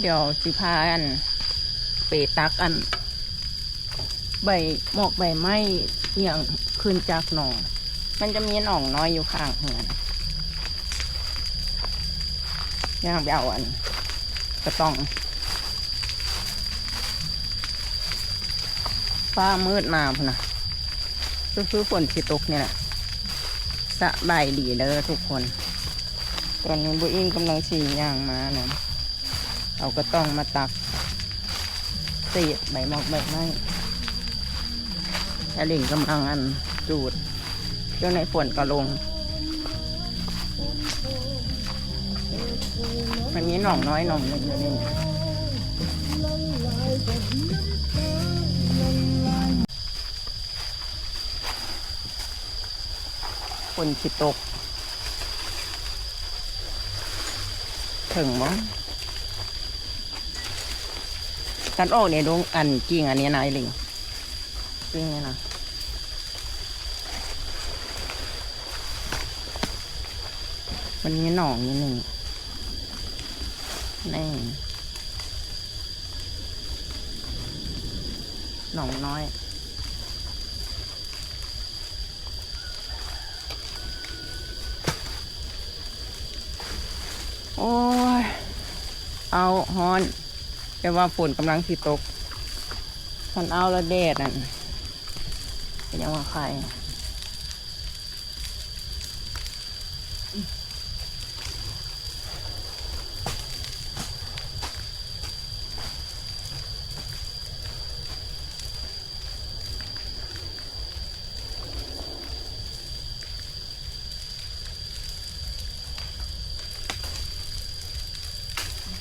เดี๋ยวสิพาอันไปตักอัน ใบหมอกใบไม้เอียงขึ้นจากหนอง มันจะมีหนองน้อยอยู่ข้างเหือนย่างไปเอาอันก็ต้องฟ้ามืดมาพุ่นนะคือฝนสิตกเนี่ยแหละสบายดีเด้อทุกคน ตอนนี้บุอิงกำลังฉี่ย่างมานะ เราก็ต้องมาตักเศษใบหมอกใบไม้แอลิงกำลังอันจูดเจ้าในฝนก็ลงวันนี้หน่องน้อยหน่องหนึ่งอยู่นี่ฝนสิตก ถึงมั้ง กันออกเนี่ยดวงอันกิ่งอันนี้นายลิงกิ่งเนี่ยนะวันนี้หนองนิดหนึ่งนี่หนองน้อยโอ้ย เอาฮอน แต่ว่าฝนกำลังสิตกมันเอาและแดดนั่นเป็นยังว่าใคร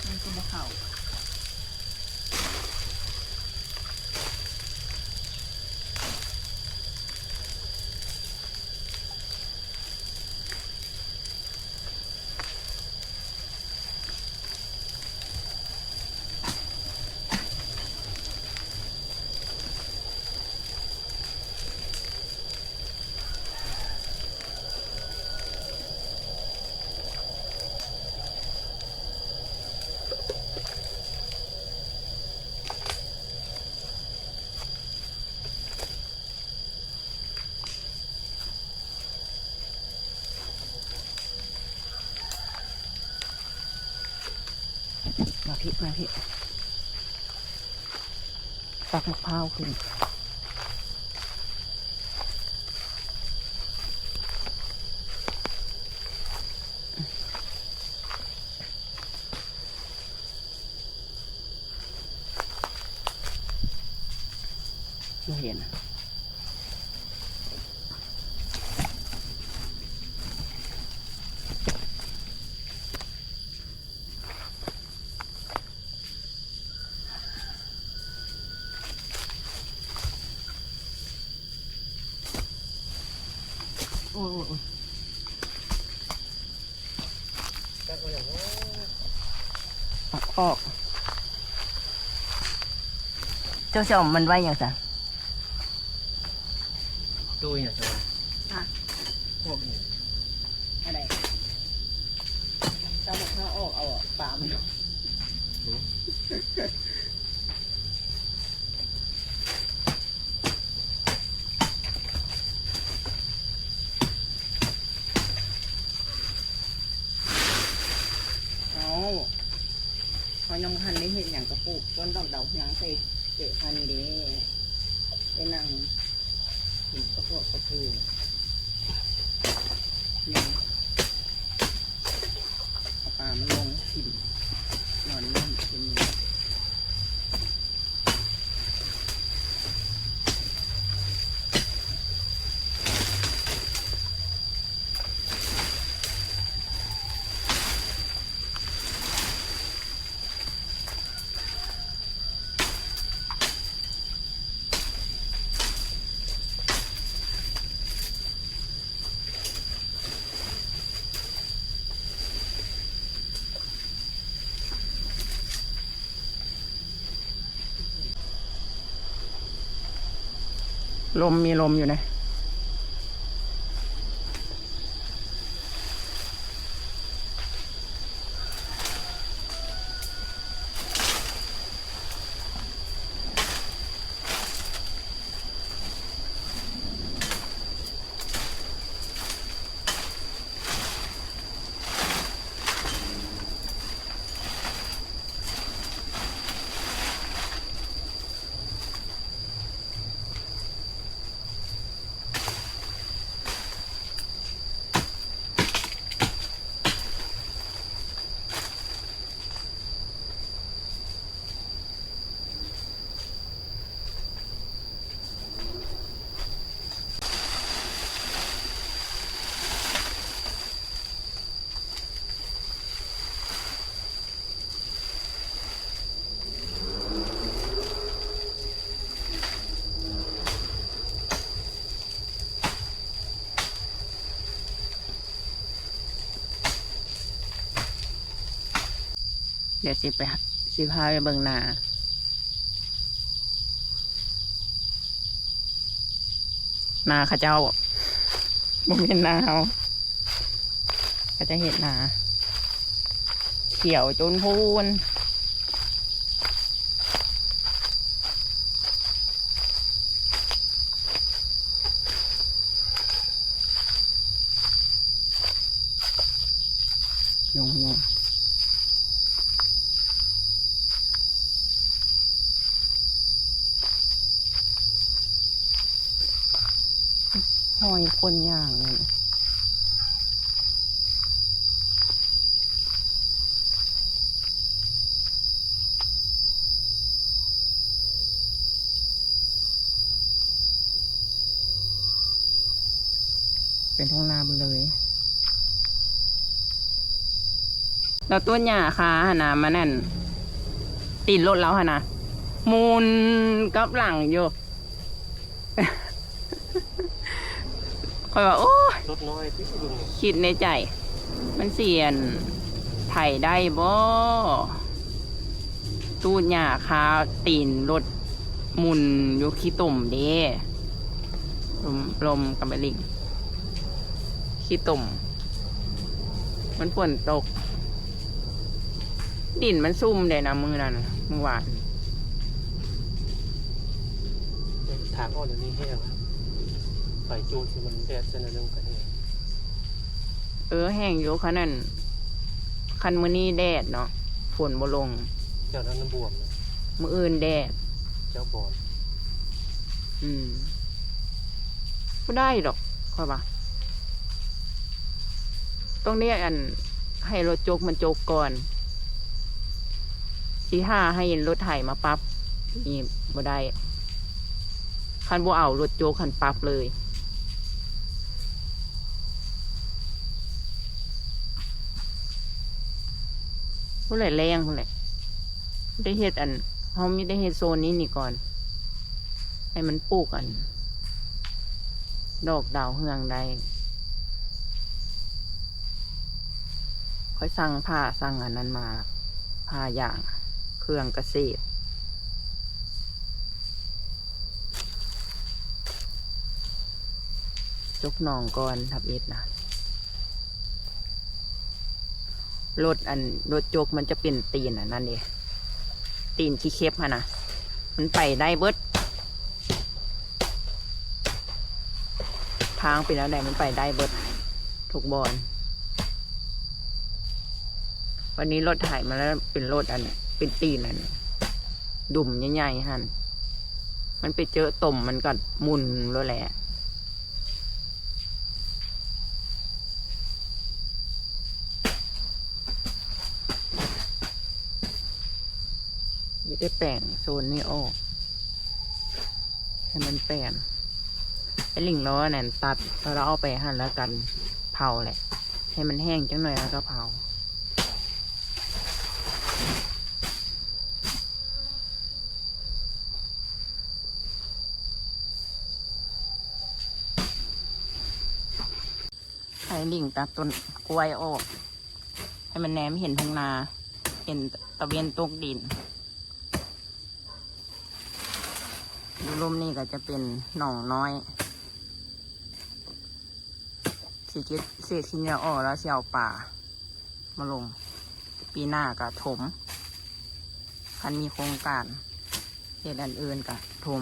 มันก็บ่เข้ามา พี่มาพี่ตักมะพร้าวขึ้นไม่เห็นโอ้ยโอ้ยโอ้ยออกออก เจ้าเจ้ามันไว้อย่างสัตู้เนี่ยใช่ไหมอะพวกเนี่ยอะไรเจ้าบอกเขาออกเอาปลามันเอาเขายังพันได้เห็นอย่างกระปุกต้นดอกดาวยังใส่เจอพันนี้เด้ไปนั่งกินกระปุกกระพือนี่เอาปลามันลงกินนอนนั่นกินนี่ ลมมีลมอยู่นะ เดี๋ยวสิไปสิพาไปเบิ่งนานาข้าเจ้าบ่เห็นนาเขาก็จะเห็นนา เขียวจนพูนยุงยุง หอยคนย่างเลยเป็นท้องนาหมดเลยแล้วต้นหญ้าค่ะหนนามานั่น ติดรถแล้วหนนะมูลกับหลังอยู่ คอยว่าโอ้ยรถน้อยที่ลุงคิดในใจ มันเสียนไถได้บ่ตูดหญ้าคาตีนรถหมุนอยู่ขี้ตุ่มเด้ลมลมกับไปลิงขี้ตุ่ม มันฝนตก ดินมันซุ่มเลยนะมือนั่นน่ะเมื่อวานถางอ้อนเดี๋ยวนี้แห้งแล้ว ไฟจูนที่มันแดดเส้นละนึงกันแห้งเออแห้งอยู่คันนั้นคันมือนี้แดดเนาะฝนบ่ลง เจ้านั้นน้ำบวมนะมืออื่นแดด เจ้าบอลอืมไม่ได้หรอกค่อยว่าต้องเรียกอัน ให้รถจกมันจกก่อนสีห้าให้รถไถมาปรั๊บนี่บ่ได้คันบ่เอารถโจกคันปรั๊บเลย ผู้ใหญ่แรงผู้ใหญ่ได้เฮ็ดอันเขาไม่ได้เฮ็ดโซนนี้นี่ก่อน ให้มันปลูกอัน ดอกดาวเฮืองได้ค่อยสั่งผ้าสั่งอันนั้นมาผ้าอย่างเครื่องเกษตรจกนองก่อนทับเอ็ดนะ รถอันรถโจกมันจะเป็นตีนอันนั่นเองตีนขี้เค็บฮะนะมันไปได้เบิดทางเป็นแล้วไหนมันไปได้เบิดทุกบอนวันนี้รถถ่ายมาแล้วเป็นรถอัน เป็นตีนอันดุ่มใหญ่ๆฮันมันไปเจอต่มมันก็หมุนแล้วแหละ ไม่ได้แปลงโซนนี้ออกให้มันแปลงไอ้ลิงล้อนั่นตัดแล้วเราเอาไปหั่นแล้วกันเผาแหละ ให้มันแห้งจังหน่อยแล้วก็เผาไอ้ลิงตัดต้นกล้วยออก ให้มันแหนมเห็นทุ่งนา เห็นตะเวนตกดิน ดู ร่มนี่ก็จะเป็นหนองน้อยสีเกตเศษขี้เนียวออกแล้วเสียวป่า มาลง ปีหน้าก็ถมคันมีโครงการเหตุอันอื่นก็ถม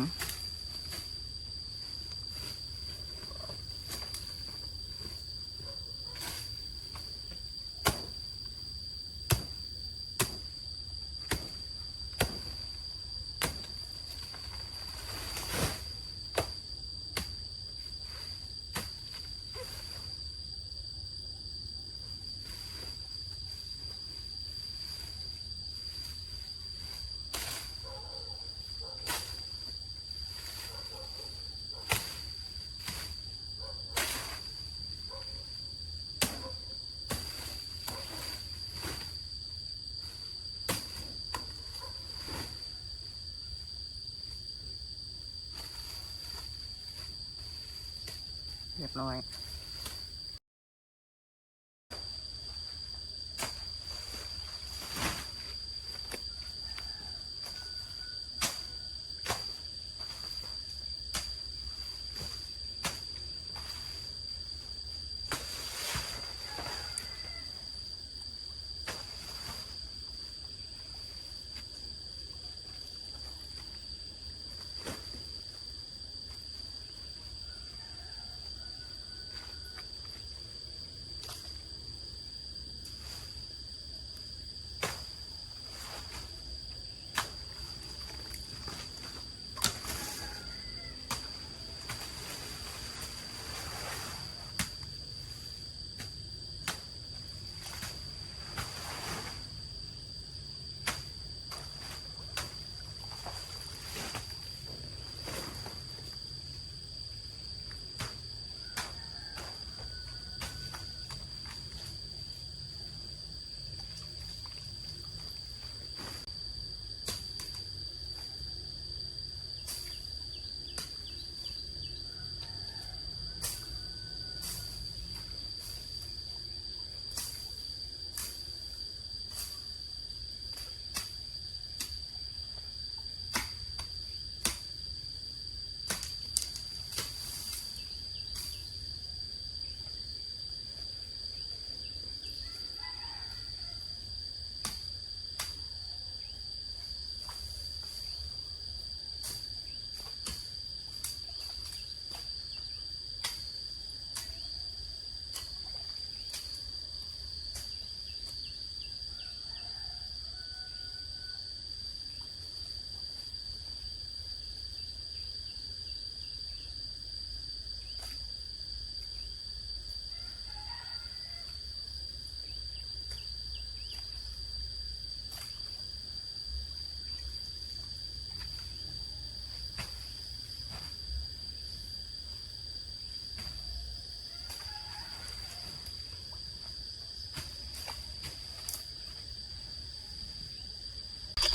บร้อย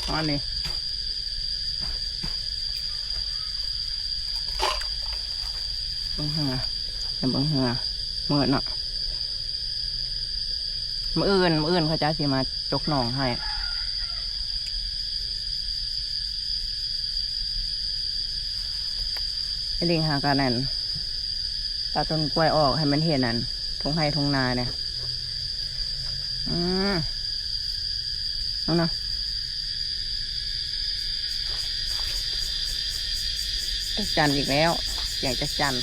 อ๋อนี่บังเหือเดี๋ยวเบังเหือเมื่อนาะมืออื่นมืออื่นเขาจะสิมาจกหนองให้ไอ้ลิงหากันนั่นตัดต้นกล้วยออกให้มันเห็นนั่นทงไห้ทงนาเนี่ย อืมเอานะ จักจันอีกแล้วเสียงจักจัน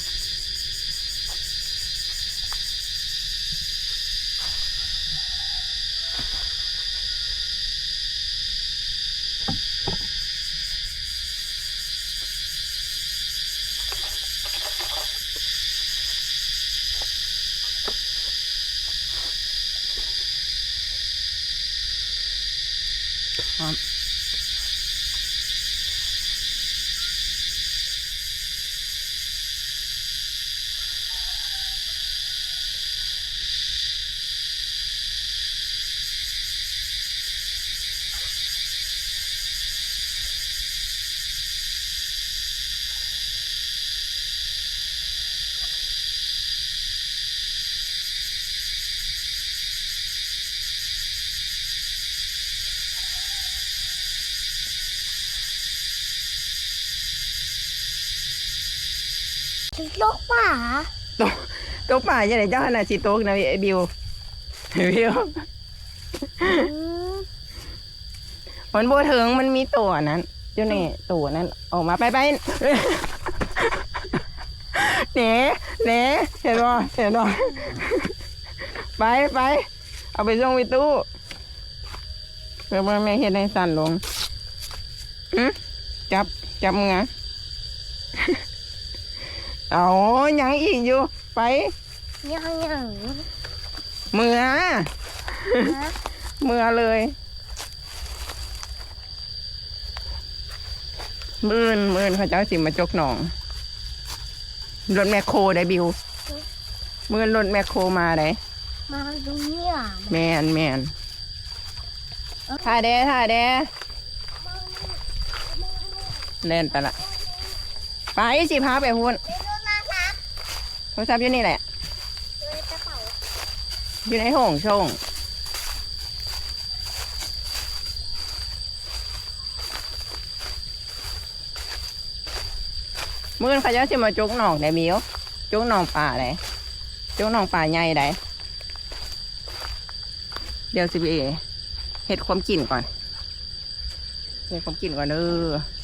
ลูกหมาตกตกป่าจะไหนเจ้าขนาดสิตกนะไอ้บิวไอ้บิวมันโบเถิงมันมีตัวนั้นเจ้านี่ตัวนั้นออกมาไปไปเนเนเห็นบ่เห็นบ่ไปไปเอาไปส่งไปตู้เพื่อว่าแม่เห็นในสั่นลงหึจับจับมึงอะ เอายังอีกอยู่ ไป ยังยังเมือนะเมือเลยมื่นมื่นเขาเจ้าสิมาจกหนองรถแมคโครได้บิวมื่นรถแมคโครมาได้มาดูเนี่ยแมนแมนถ่ายเด้ถ่ายเด้เล่นไปละไปสิพาไปหุ่น เดี๋ยวดูนะครับ โทรศัพท์อยู่นี่แหละ อยู่ในห้องช่องมื่อเขาจะสิมาจุกหนองได้มิวจุกหนองป่าได้จุกหนองป่าใหญ่ได้เดี๋ยวสิบเอเห็ดความกลิ่นก่อนเห็ดความกลิ่นก่อนเด้อ